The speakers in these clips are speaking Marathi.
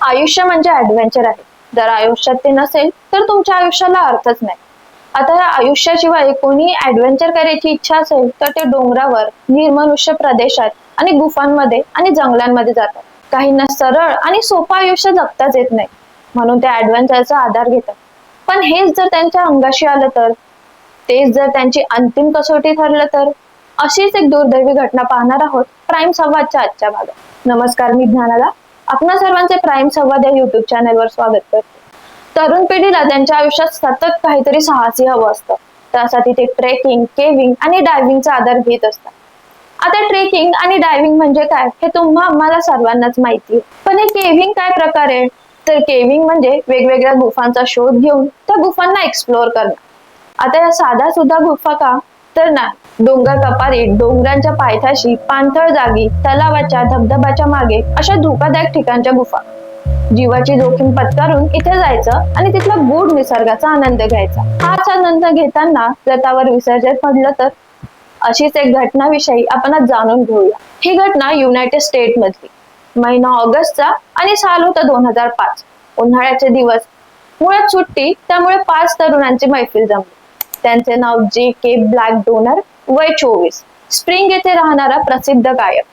आयुष्य म्हणजे ऍडव्हेंचर आहे. जर आयुष्यात ते नसेल तर तुमच्या आयुष्याला अर्थच नाही. आता या आयुष्याशिवाय कोणी ऍडव्हेंचर करायची इच्छा असेल तर ते डोंगरावर निर्मनुष्य प्रदेशात आणि गुफांमध्ये आणि जंगलांमध्ये जातात. काहींना सरळ आणि सोपं आयुष्य जगताच येत नाही. म्हणून ते ऍडव्हेंचरचा आधार घेतात. पण हेच जर त्यांच्या अंगाशी आलं तर तेच जर त्यांची अंतिम कसोटी ठरलं तर अशीच एक दुर्दैवी घटना पाहणार आहोत प्राईम संवादच्या आजच्या भागात. नमस्कार मी ज्ञानाला. आपणा सर्वांचे प्राईम संवाद या युट्यूब चॅनलवर स्वागत करते. तरुण पिढीला त्यांच्या आयुष्यात सतत काहीतरी साहसी हवं असतं. त्यासाठी ते ट्रेकिंग केविंग आणि डायव्हिंगचा आधार घेत असतात. आता ट्रेकिंग आणि डायव्हिंग म्हणजे काय हे तुम्हा आम्हाला सर्वांनाच माहिती आहे. पण हे केविंग काय प्रकार? आहे तर केविंग म्हणजे वेगवेगळ्या गुफांचा शोध घेऊन त्या गुफांना एक्सप्लोअर करणं. आता या साधा सुद्धा गुफा का? तर नाही. डोंगर कपारीत डोंगरांच्या पायथ्याशी पाणथळ जागी तलावाच्या धबधबाच्या मागे अशा धोकादायक ठिकाणच्या गुफा. जीवाची जोखीम पत्करून इथे जायचं आणि तिथला गूढ निसर्गाचा आनंद घ्यायचा. हाच आनंद घेताना रथावर विसर्जन पडलं तर अशीच एक घटनाविषयी आपण आज जाणून घेऊया. ही घटना युनायटेड स्टेट मधली महिना ऑगस्टचा आणि साल होता दोन हजार पाच. उन्हाळ्याचे दिवस. मुळात सुट्टी त्यामुळे पाच तरुणांची मैफिल जमली. त्यांचे नाव जे के ब्लॅक डोनर वय चोवीस. स्प्रिंग येथे राहणारा प्रसिद्ध गायक.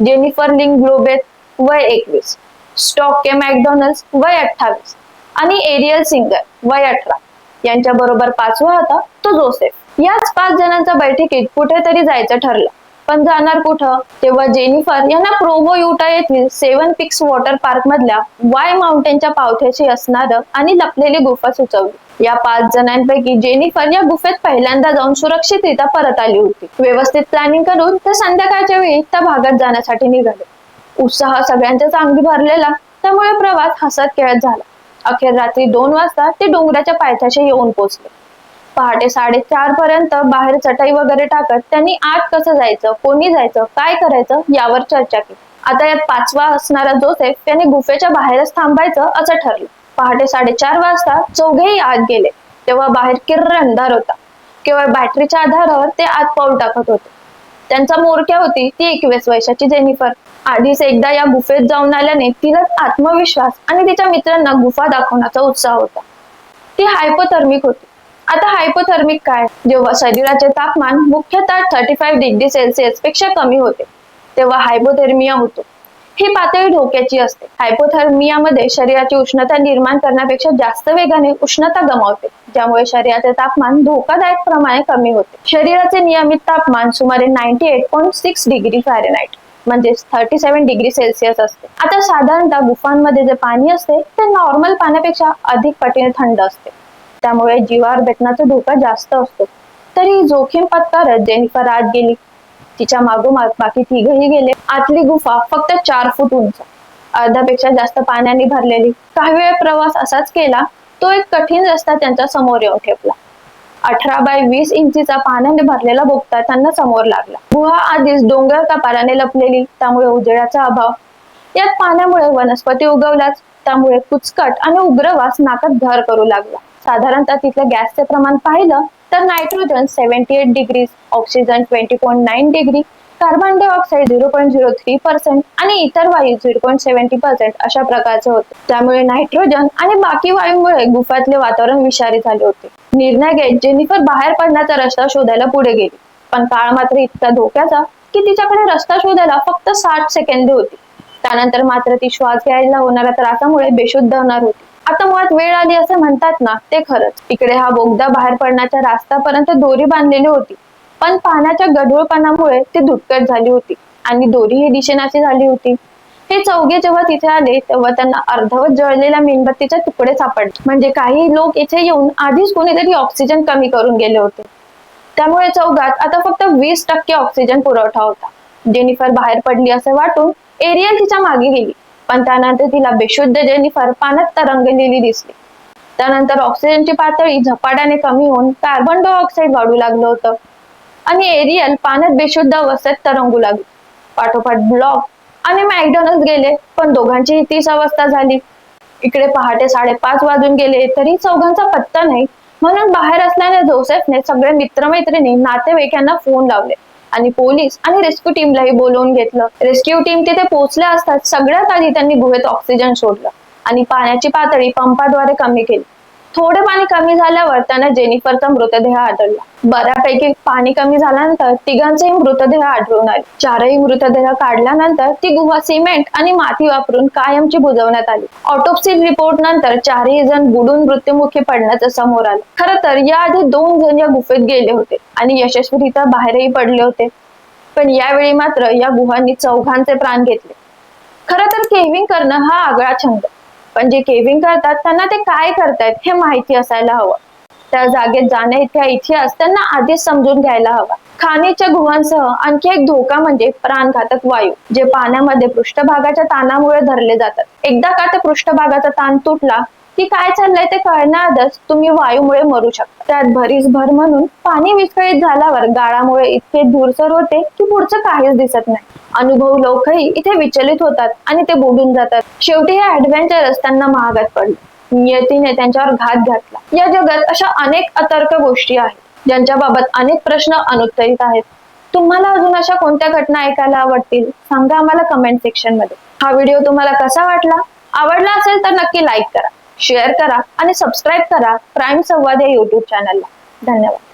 जेनिफर लिंग ग्लोबेत वय एकवीस. स्टॉक के मॅकडॉनल्ड वय अठ्ठावीस. आणि एरियल सिंगर वय अठरा. यांच्या बरोबर पाचवा होता तो जोसेफ. याच पाच जणांच्या बैठकीत कुठेतरी जायचं ठरलं. पण जाणार कुठं? तेव्हा जेनिफर यांना प्रोवो युटा येथील सेवन पिक्स वॉटर पार्क मधल्या वाय माउंटेनच्या पावथ्याशी असणारं आणि लपलेली गुफा सुचवली. या पाच जणांपैकी जेनिफर या गुफेत पहिल्यांदा जाऊन सुरक्षितरित्या परत आली होती. व्यवस्थित प्लॅनिंग करून ते संध्याकाळच्या वेळी त्या भागात जाण्यासाठी निघाले. उत्साह सगळ्यांच्याच अंगी भरलेला त्यामुळे प्रवास हसत खेळत झाला. अखेर रात्री दोन वाजता ते डोंगराच्या पायथ्याशी येऊन पोहोचले पहाटे साडेचार पर्यंत बाहेर चटाई वगैरे टाकत त्यांनी आत कसं जायचं कोणी जायचं काय करायचं यावर चर्चा केली. आता यात पाचवा असणारा जोसेफ त्याने गुफेच्या बाहेरच थांबायचं असं ठरलं. पहाटे साडेचार वाजता चौघेही आत गेले. तेव्हा बाहेर किर्र अंधार होता. केवळ बॅटरीच्या आधारावर ते आत पाऊल टाकत होते. त्यांचा मोरक्या होती ती एकवीस वर्षाची जेनिफर. आधीच एकदा या गुफेत जाऊन आल्याने तिला आत्मविश्वास आणि तिच्या मित्रांना गुफा दाखवण्याचा उत्साह होता. ती हायपोथर्मिक होती. आता हायपोथर्मिक काय? जेव्हा शरीराचे तापमान मुख्यतः थर्टी फाईव्ह डिग्री सेल्सिअसपेक्षा कमी होते तेव्हा हायपोथर्मिया होतो. ही पातळी धोक्याची असते. हायपोथर्मियामध्ये शरीराची उष्णता निर्माण करण्यापेक्षा जास्त वेगाने उष्णता गमावते ज्यामुळे शरीराचे तापमान धोकादायक प्रमाणे कमी होते. शरीराचे नियमित तापमान सुमारे ninety eight point six degree Fahrenheit म्हणजे थर्टी सेव्हन डिग्री सेल्सिअस असते. आता साधारणतः गुफांमध्ये जे पाणी असते ते नॉर्मल पाण्यापेक्षा अधिक पटीने थंड असते. त्यामुळे जीवावर भेटण्याचा धोका जास्त असतो. तरी जोखीम पत्कारत जेनिफर आत गेली. तिच्या मागोमाग बाकी तिघही गेले. आतली गुफा फक्त चार फूट उंच. अर्ध्यापेक्षा जास्त पाण्याने भरलेली. काही वेळ प्रवास असाच केला. तो एक कठीण रस्ता त्यांच्यासमोर येऊन ठेपला. अठरा बाय वीस इंचीचा पाण्याने भरलेला बोगता त्यांना समोर लागला. गुहा आधीच डोंगर कपाराने लपलेली. त्यामुळे उजेडाचा अभाव यात पाण्यामुळे वनस्पती उगवल्याच त्यामुळे कुचकट आणि उग्र वास नाकात घर करू लागला. साधारणतः तिथलं गॅसचे प्रमाण पाहिलं तर nitrogen seventy eight degree oxygen twenty point nine degree carbon dioxide zero point zero three percent आणि इतर वायू झिरो पॉईंट सेव्हन्टी पर्सेंट अशा प्रकारचे होते. त्यामुळे नायट्रोजन आणि बाकी वायूमुळे गुफातले वातावरण विषारी झाले होते. निर्णय घेत जेनिफर बाहेर पडण्याचा रस्ता शोधायला पुढे गेली. पण काळ मात्र इतका धोक्याचा की तिच्याकडे रस्ता शोधायला फक्त साठ सेकंद होती. त्यानंतर मात्र ती श्वास घ्यायला होणाऱ्या त्रासामुळे बेशुद्ध होणार होती. आता मुळात वेळ आली असं म्हणतात ना ते खरंच. इकडे हा बोगदा बाहेर पडण्याच्या रास्तापर्यंत दोरी बांधलेली होती. पण पाण्याच्या गढूळपणामुळे ती धुटकट झाली होती आणि दोरी ही दिशेनाची झाली होती. हे चौघे जेव्हा तिथे आले तेव्हा त्यांना अर्धवट जळलेल्या मेणबत्तीचे तुकडे सापडले. म्हणजे काही लोक इथे येऊन आधीच कोणीतरी ऑक्सिजन कमी करून गेले होते. त्यामुळे चौघात आता फक्त वीस टक्के ऑक्सिजन पुरवठा होता. जेनिफर बाहेर पडली असे वाटून एरियल तिच्यामागे गेली. पण त्यानंतर तिला बेशुद्ध जेनिफर पाण्यात तरंगलेली दिसली. त्यानंतर ऑक्सिजनची पातळी झपाट्याने कमी होऊन कार्बन डायऑक्साईड वाढू लागलं होतं. आणि एरियल पाण्यात बेशुद्ध अवस्थेत तरंगू लागली. पाठोपाठ ब्लॉक आणि मॅकडॉनल्ड गेले पण दोघांचीही तीच अवस्था झाली. इकडे पहाटे साडेपाच वाजून गेले तरी चौघांचा पत्ता नाही. म्हणून बाहेर असल्याने जोसेफने सगळे मित्रमैत्रिणी नातेवाईक यांना फोन लावले. आणि पोलीस आणि रेस्क्यू टीमलाही बोलवून घेतलं. रेस्क्यू टीम तिथे पोहोचल्या असतात सगळ्यात आधी त्यांनी गुहेत ऑक्सिजन सोडलं आणि पाण्याची पातळी पंपाद्वारे कमी केली. थोडे पाणी कमी झाल्यावर त्यांना जेनिफरचा मृतदेह आढळला. बऱ्यापैकी पाणी कमी झाल्यानंतर तिघांचेही मृतदेह आढळून आले. चारही मृतदेह काढल्यानंतर ती गुहा सिमेंट आणि माती वापरून कायमची बुजवण्यात आली. ऑटोप्सी रिपोर्ट नंतर चारही जण बुडून मृत्युमुखी पडण्याचं समोर आलं. खरं तर याआधी दोन जण या गुफेत गेले होते आणि यशस्वीरित्या बाहेरही पडले होते. पण यावेळी मात्र या गुहांनी चौघांचे प्राण घेतले. खर तर केविंग करणं हा आगळा छंद. पण जे केविंग करतात त्यांना ते काय करतायत हे माहिती असायला हवं. त्या जागेत जाण्याइतका इतिहास त्यांना आधीच समजून घ्यायला हवा. खाणीच्या गुहांसह आणखी एक धोका म्हणजे प्राणघातक वायू जे पाण्यामध्ये पृष्ठभागाच्या ताणामुळे धरले जातात. एकदा का ते पृष्ठभागाचा ताण तुटला नक्की काय चाललंय ते कळण्याआधच तुम्ही वायूमुळे मरू शकता. त्यात भरीस भर म्हणून पाणी विस्कळीत झाल्यावर गाळामुळे इतके धूरसर होते की पुढचं काहीच दिसत नाही. अनुभव लोकही इथे विचलित होतात आणि ते बुडून जातात. शेवटी हे ऍडव्हेंचर असताना महागात पडले. नियतीने त्यांच्यावर घात घातला. या जगात अशा अनेक अतर्क गोष्टी आहेत ज्यांच्या बाबत अनेक प्रश्न अनुत्तरित आहेत. तुम्हाला अजून अशा कोणत्या घटना ऐकायला आवडतील? सांगा आम्हाला कमेंट सेक्शनमध्ये. हा व्हिडिओ तुम्हाला कसा वाटला? आवडला असेल तर नक्की लाईक करा. शेअर करा आणि सबस्क्राईब करा प्राईम संवाद या युट्यूब चॅनलला. धन्यवाद.